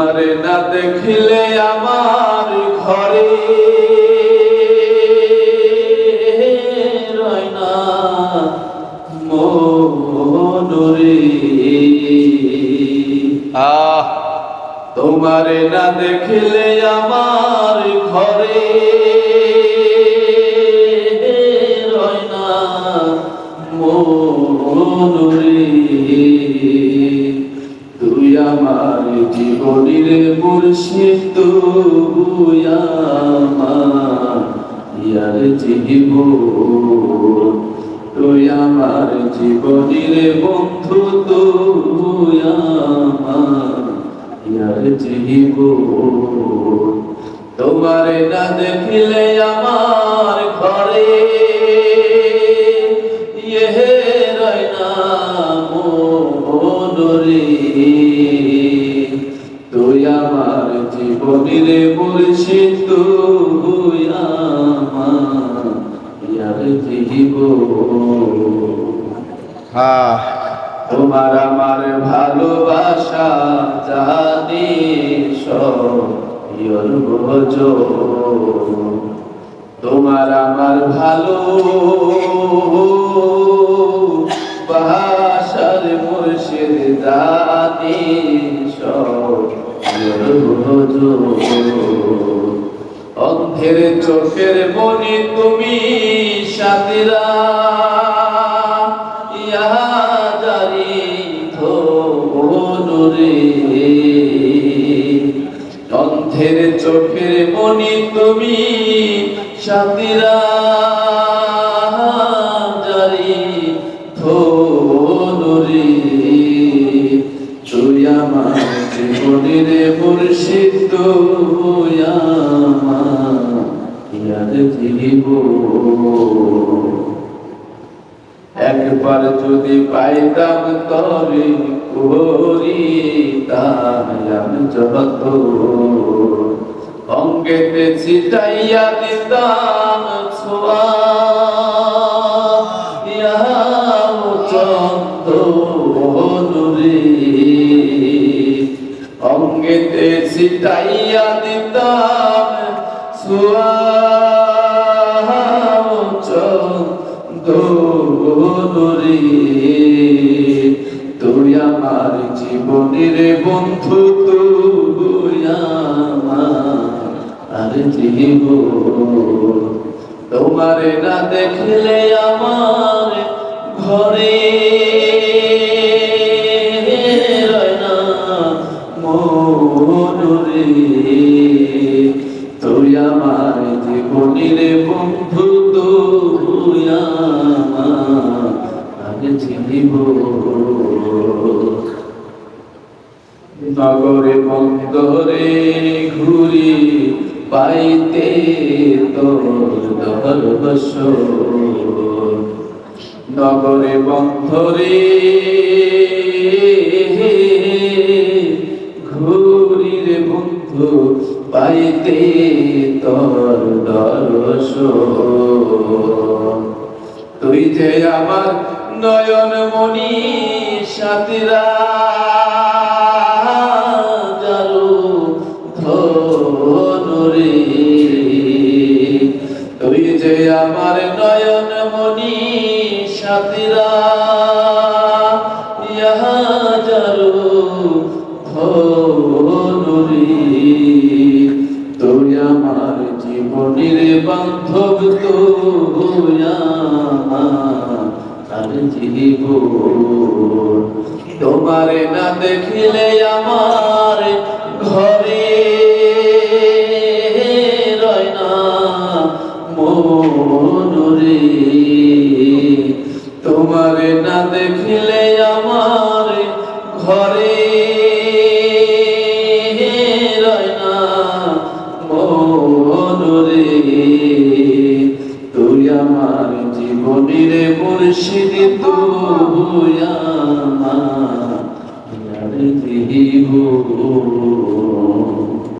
তোমারে না দেখিলে আমার ঘরে রয় না মনোরে। আহ, তোমারে না দেখিলে আমার ঘরে রয় না মনোরে। তুই আমার জীবনের মুর্শিদ আমার ইয়ার জীব তুই আমার জীবনের বন্ধু তুই আমার ইয়ার জীব তোমারে না দেখিলে আমার ঘরে ইহে রয় না মনোরে তুই আমার জীবনের জীব। হ্যাঁ তোমার আমার ভালোবাসা জানি সর বোঝ তোমার আমার ভালো বাসার মুর্শিদ জানি সর বোঝ অন্ধের চোখের মনে তুমি অন্ধের চোখের মনে তুমি সাথীরা জারি ধরে আমার জীবনের মুর্শিদ। একবার যদি পাইতাম তরে করিতাম যত অঙ্গেতে ছিটাইয়া দিতাম অঙ্গেতে ছিটাইয়া দিতাম ছোয়া। জীবনের বন্ধু তুই আর জীব। তোমারে না দেখলে আমার ঘরে তুই আমার আগে চিনিব নগরে বন্দরে ঘুরি পাইতে তোর দরবশ নগরে বন্ধরে ঘুরি রে বন্ধু পাইতে তোর দরস তুই যে আমার নয়ন মনি সাথীরা সাথীরা, ইহা জারু ধনুরে। তুই আমার জীবনের বান্ধব তুই আমার আর জীব তোমারে না দেখিলে আমার ঘরে রয় না মনোরে। না দেখিলে আমার ঘরে তুই আমার জীবনের মুর্শিদ তুই আমার জীবন